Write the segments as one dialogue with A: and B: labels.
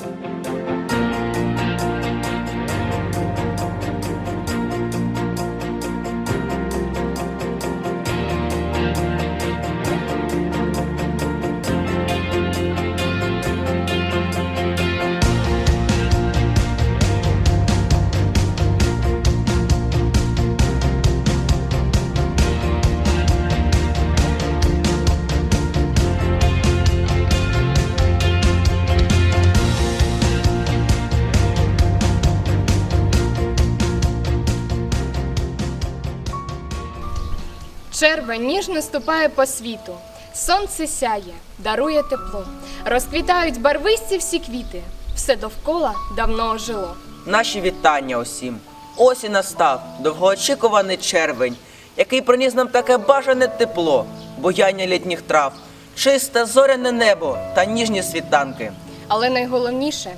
A: Thank you. Червень ніжно ступає по світу, сонце сяє, дарує тепло, розквітають барвисті всі квіти, все довкола давно ожило.
B: Наші вітання усім. Ось і настав довгоочікуваний червень, який приніс нам таке бажане тепло, буяння літніх трав, чисте зоряне небо та ніжні світанки.
A: Але найголовніше,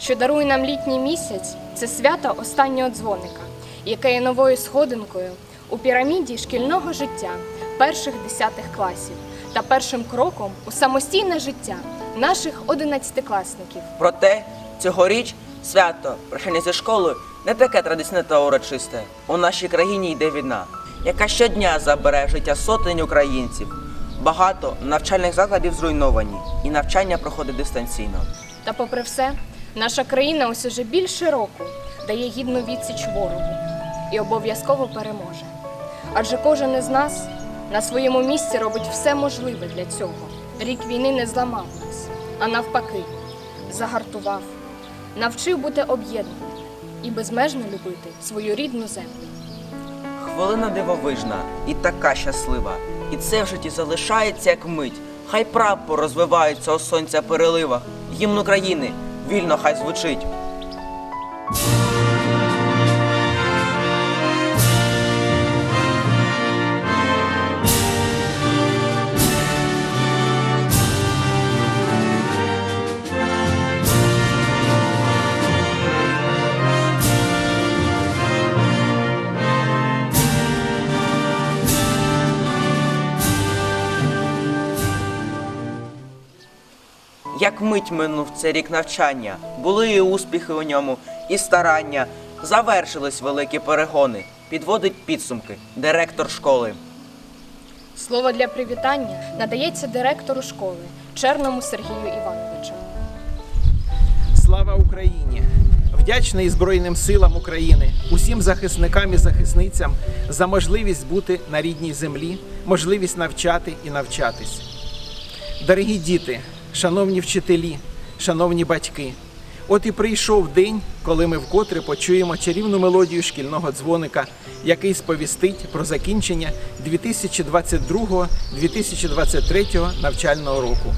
A: що дарує нам літній місяць, це свято останнього дзвоника, яке є новою сходинкою у піраміді шкільного життя перших десятих класів та першим кроком у самостійне життя наших одинадцятикласників.
B: Проте цьогоріч свято прощання зі школою не таке традиційне та урочисте. У нашій країні йде війна, яка щодня забере життя сотень українців. Багато навчальних закладів зруйновані, і навчання проходить дистанційно.
A: Та попри все, наша країна ось уже більше року дає гідну відсіч ворогу і обов'язково переможе. Адже кожен із нас на своєму місці робить все можливе для цього. Рік війни не зламав нас, а навпаки, загартував, навчив бути об'єднаним і безмежно любити свою рідну землю.
B: Хвилина дивовижна і така щаслива. І це в житті залишається як мить. Хай прапор розвивається у сонця переливах. Гімн України вільно хай звучить. Як мить минув цей рік навчання, були і успіхи у ньому, і старання. Завершились великі перегони. Підводить підсумки директор школи.
A: Слово для привітання надається директору школи Черному Сергію Івановичу.
C: Слава Україні! Вдячний Збройним силам України, усім захисникам і захисницям за можливість бути на рідній землі, можливість навчати і навчатись. Дорогі діти, шановні вчителі, шановні батьки, от і прийшов день, коли ми вкотре почуємо чарівну мелодію шкільного дзвоника, який сповістить про закінчення 2022-2023 навчального року.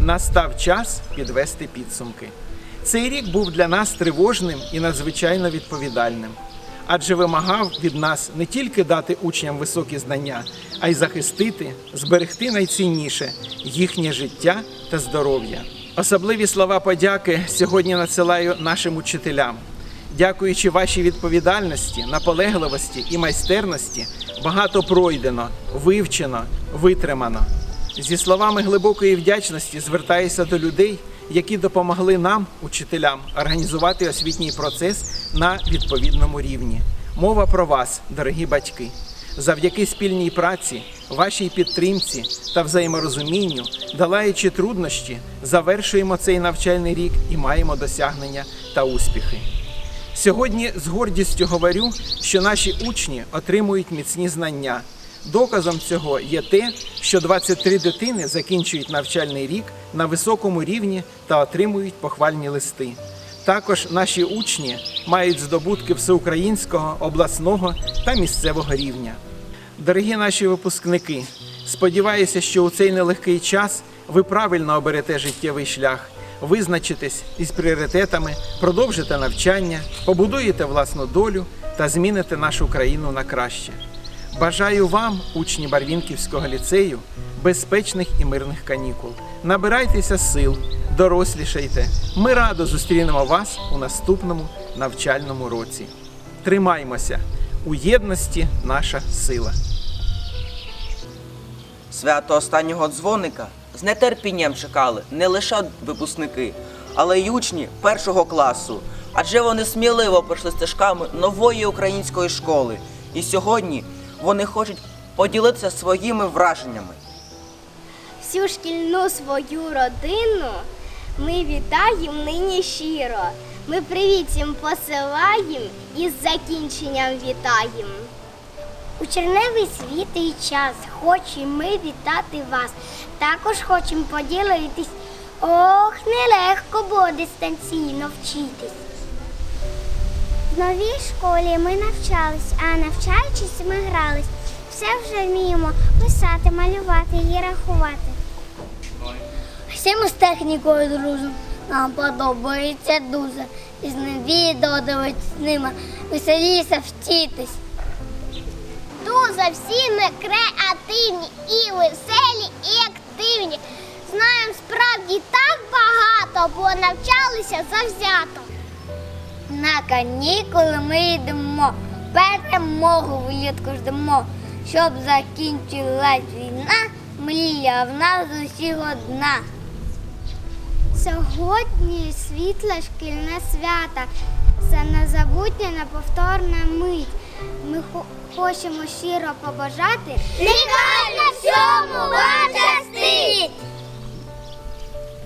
C: Настав час підвести підсумки. Цей рік був для нас тривожним і надзвичайно відповідальним, адже вимагав від нас не тільки дати учням високі знання, а й захистити, зберегти найцінніше їхнє життя та здоров'я. Особливі слова подяки сьогодні надсилаю нашим учителям. Дякуючи вашій відповідальності, наполегливості і майстерності, багато пройдено, вивчено, витримано. Зі словами глибокої вдячності звертаюся до людей, які допомогли нам, учителям, організувати освітній процес на відповідному рівні. Мова про вас, дорогі батьки. Завдяки спільній праці, вашій підтримці та взаєморозумінню, долаючи труднощі, завершуємо цей навчальний рік і маємо досягнення та успіхи. Сьогодні з гордістю говорю, що наші учні отримують міцні знання. Доказом цього є те, що 23 дитини закінчують навчальний рік на високому рівні та отримують похвальні листи. Також наші учні мають здобутки всеукраїнського, обласного та місцевого рівня. Дорогі наші випускники, сподіваюся, що у цей нелегкий час ви правильно оберете життєвий шлях, визначитесь із пріоритетами, продовжите навчання, побудуєте власну долю та зміните нашу країну на краще. Бажаю вам, учні Барвінківського ліцею, безпечних і мирних канікул. Набирайтеся сил, дорослішайте. Ми радо зустрінемо вас у наступному навчальному році. Тримаймося! У єдності наша сила.
B: Свято останнього дзвоника з нетерпінням чекали не лише випускники, але й учні першого класу. Адже вони сміливо пройшли стежками нової української школи. І сьогодні вони хочуть поділитися своїми враженнями.
D: Всю шкільну свою родину ми вітаємо нині щиро. Ми привіт їм посилаємо і з закінченням вітаємо. У черневий світлий час хочемо ми вітати вас. Також хочемо поділитись. Ох, нелегко було дистанційно вчитись. В новій школі ми навчались, а навчаючись, ми грались. Все вже вміємо писати, малювати і рахувати. Всі ми з технікою дружимо. Нам подобається дуже. І з ним відео дивитися з ними. Веселіше вчитись. Дуже всі ми креативні і веселі, і активні. Знаємо справді так багато, бо навчалися завзято. На канікули ми йдемо, перемогу влітку ждемо, щоб закінчилась війна, мрія в нас усіх одна. Сьогодні світле шкільне свято, це незабутня неповторна мить. Ми хочемо щиро побажати. Нехай на всьому вам щастить!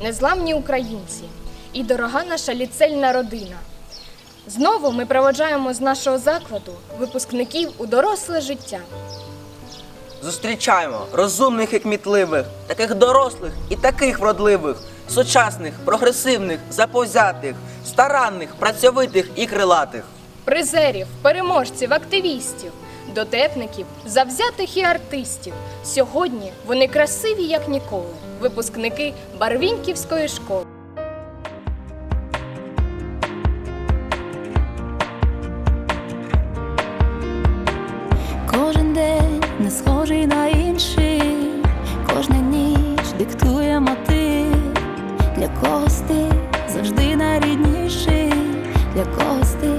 A: Незламні українці і дорога наша ліцельна родина. Знову ми проводжаємо з нашого закладу випускників у доросле життя.
B: Зустрічаємо розумних і кмітливих, таких дорослих і таких вродливих, сучасних, прогресивних, заповзятих, старанних, працьовитих і крилатих.
A: Призерів, переможців, активістів, дотепників, завзятих і артистів. Сьогодні вони красиві, як ніколи. Випускники Барвінківської школи.
E: Схожий на інший, кожна ніч диктує мотив. Для когось ти завжди найрідніший, для когось ти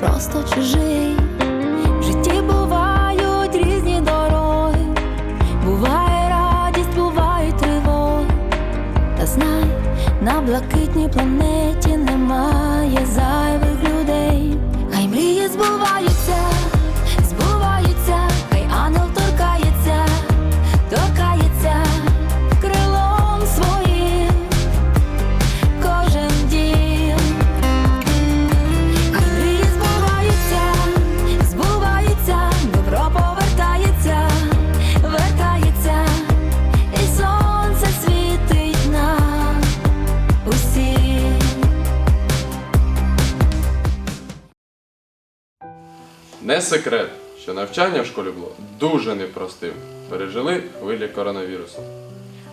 E: просто чужий. В житті бувають різні дороги, буває радість, бувають тривоги. Та знай, на блакитній планеті немає зайвих
F: Не секрет, що навчання в школі було дуже непростим. Пережили хвилі коронавірусу.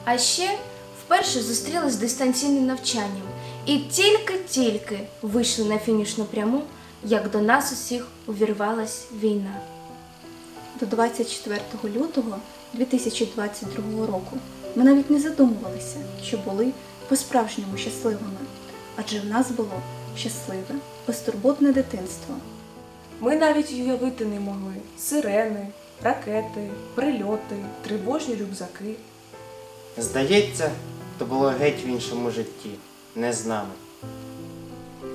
G: А ще вперше зустрілись з дистанційним навчанням і тільки-тільки вийшли на фінішну пряму, як до нас усіх увірвалась війна.
H: До 24 лютого 2022 року ми навіть не задумувалися, що були по-справжньому щасливими, адже в нас було щасливе, безтурботне дитинство.
I: Ми навіть уявити не могли сирени, ракети, прильоти, тривожні рюкзаки.
J: Здається, то було геть в іншому житті, не з нами.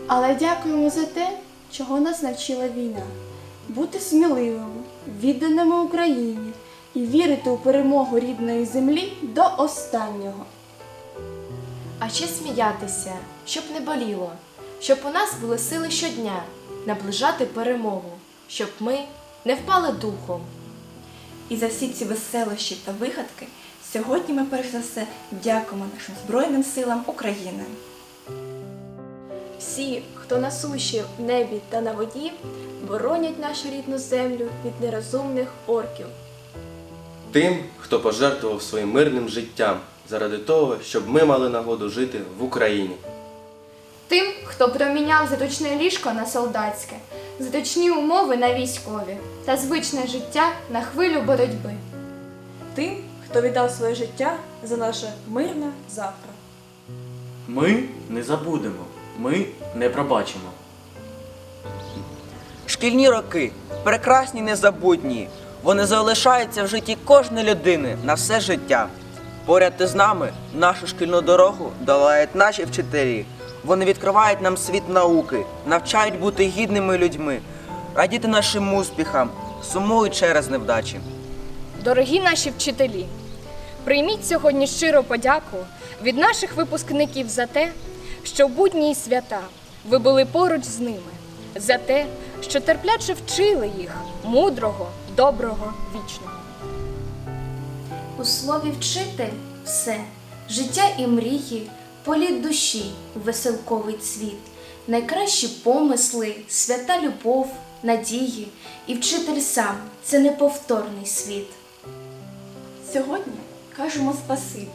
H: Але дякуємо за те, чого нас навчила війна. Бути сміливими, відданими Україні і вірити у перемогу рідної землі до останнього.
G: А ще сміятися, щоб не боліло, щоб у нас були сили щодня наближати перемогу, щоб ми не впали духом.
K: І за всі ці веселощі та вигадки сьогодні ми перш за все дякуємо нашим Збройним силам України.
G: Всі, хто на суші, в небі та на воді, боронять нашу рідну землю від нерозумних орків.
L: Тим, хто пожертвував своїм мирним життям заради того, щоб ми мали нагоду жити в Україні.
A: Тим, хто проміняв заточне ліжко на солдатське, заточні умови на військові та звичне життя на хвилю боротьби.
I: Тим, хто віддав своє життя за наше мирне завтра.
M: Ми не забудемо, ми не пробачимо.
B: Шкільні роки прекрасні, незабутні. Вони залишаються в житті кожної людини на все життя. Поряд із нами нашу шкільну дорогу долають наші вчителі. Вони відкривають нам світ науки, навчають бути гідними людьми, радіти нашим успіхам, сумують через невдачі.
A: Дорогі наші вчителі, прийміть сьогодні щиру подяку від наших випускників за те, що в будні й свята ви були поруч з ними, за те, що терпляче вчили їх мудрого, доброго, вічного.
G: У слові вчитель все життя і мрії, політ душі, веселковий цвіт, найкращі помисли, свята любов, надії, і вчитель сам це неповторний світ.
K: Сьогодні кажемо спасибі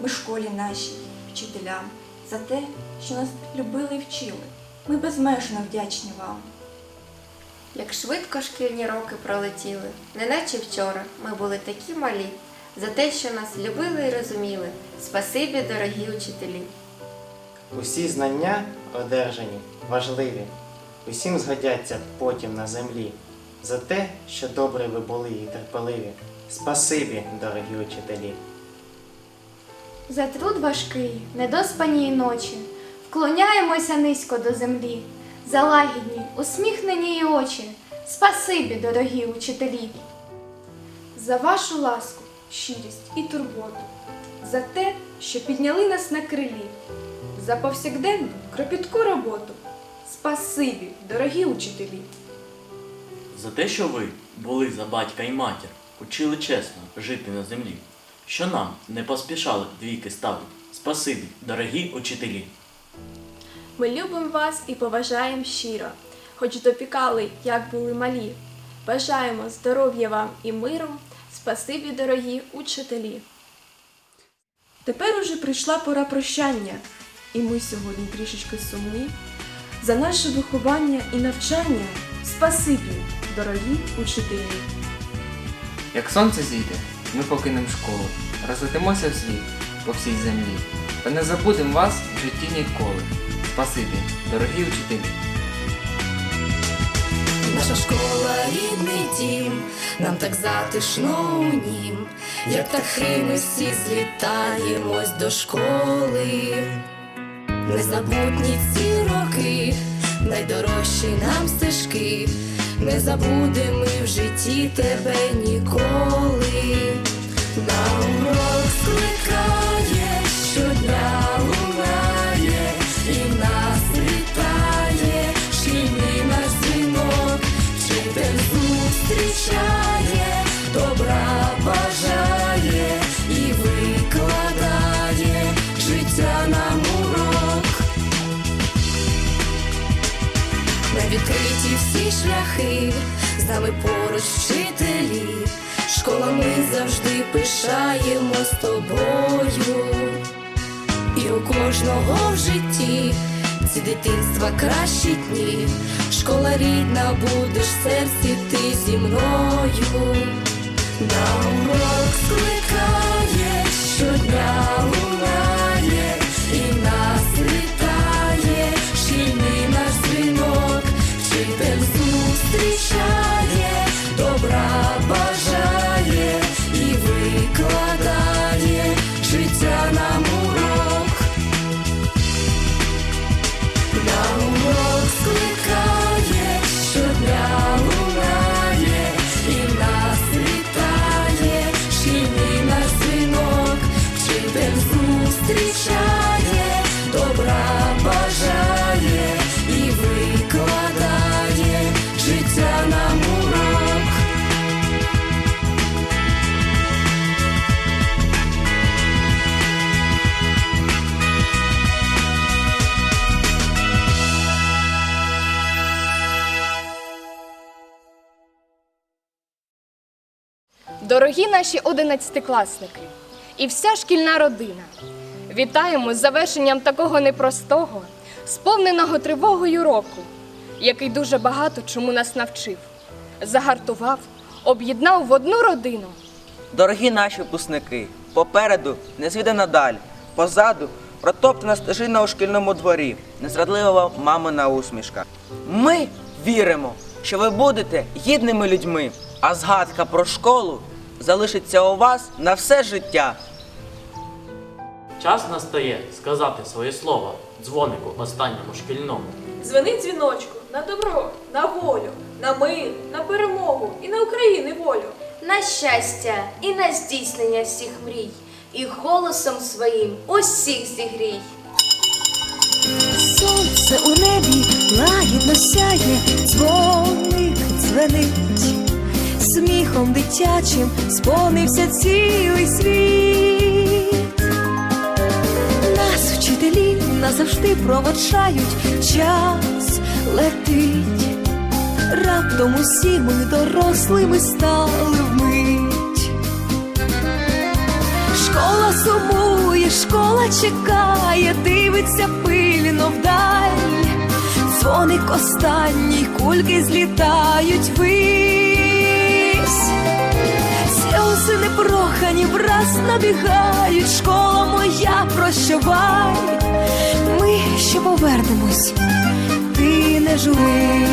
K: ми школі нашій, вчителям, за те, що нас любили і вчили. Ми безмежно вдячні вам.
N: Як швидко шкільні роки пролетіли, неначе вчора ми були такі малі, за те, що нас любили і розуміли. Спасибі, дорогі учителі.
J: Усі знання одержані, важливі, усім згодяться потім на землі. За те, що добре ви були і терпеливі. Спасибі, дорогі учителі.
G: За труд важкий, недоспані ночі, вклоняємося низько до землі, за лагідні, усміхнені й очі, спасибі, дорогі учителі.
O: За вашу ласку, щирість і турботу, за те, що підняли нас на крилі, за повсякденну кропітку роботу. Спасибі, дорогі учителі!
M: За те, що ви були за батька і матір, учили чесно жити на землі, що нам не поспішали двійки ставити. Спасибі, дорогі учителі.
O: Ми любимо вас і поважаємо щиро, хоч допікали, як були малі. Бажаємо здоров'я вам і миру. Спасибі, дорогі учителі. Тепер уже прийшла пора прощання, і ми сьогодні трішечки сумні. За наше виховання і навчання спасибі, дорогі учителі.
P: Як сонце зійде, ми покинемо школу, розлетимося в світ по всій землі. Та не забудемо вас в житті ніколи. Спасибі, дорогі учителі!
I: Наша школа рідний дім, нам так затишно у нім, як птахи ми всі злітаємось до школи. Незабутні ці роки, найдорожчі нам стежки, не забудемо ми в житті тебе ніколи. На урок скликає, шляхи, з нами поруч вчителі, школа ми завжди пишаємось тобою. І у кожного в житті ці дитинства кращі дні. Школа рідна, будеш в серці ти зі мною. На урок скликає, щодня show.
A: Дорогі наші одинадцятикласники і вся шкільна родина, вітаємо з завершенням такого непростого, сповненого тривогою року, який дуже багато чому нас навчив, загартував, об'єднав в одну родину.
B: Дорогі наші випускники, попереду незвідана даль, позаду протоптана стежина у шкільному дворі, незрадлива мамина усмішка. Ми віримо, що ви будете гідними людьми, а згадка про школу залишиться у вас на все життя.
M: Час настає сказати своє слово дзвонику останньому шкільному.
O: Дзвони дзвіночку на добро, на волю, на мир, на перемогу і на України волю.
G: на щастя і на здійснення всіх мрій, і голосом своїм усіх зігрій.
I: Сонце у небі лагідно сяє, дзвоник дзвенить, сміхом дитячим сповнився цілий світ. Нас вчителі назавжди проводжають, час летить. Раптом усі ми дорослими стали вмить. Школа сумує, школа чекає, дивиться пильно вдаль. Дзвоник останній, кульки злітають вись. Сльози непрохані враз набігають, школа моя, прощавай. Ми ще повернемось, ти не жури.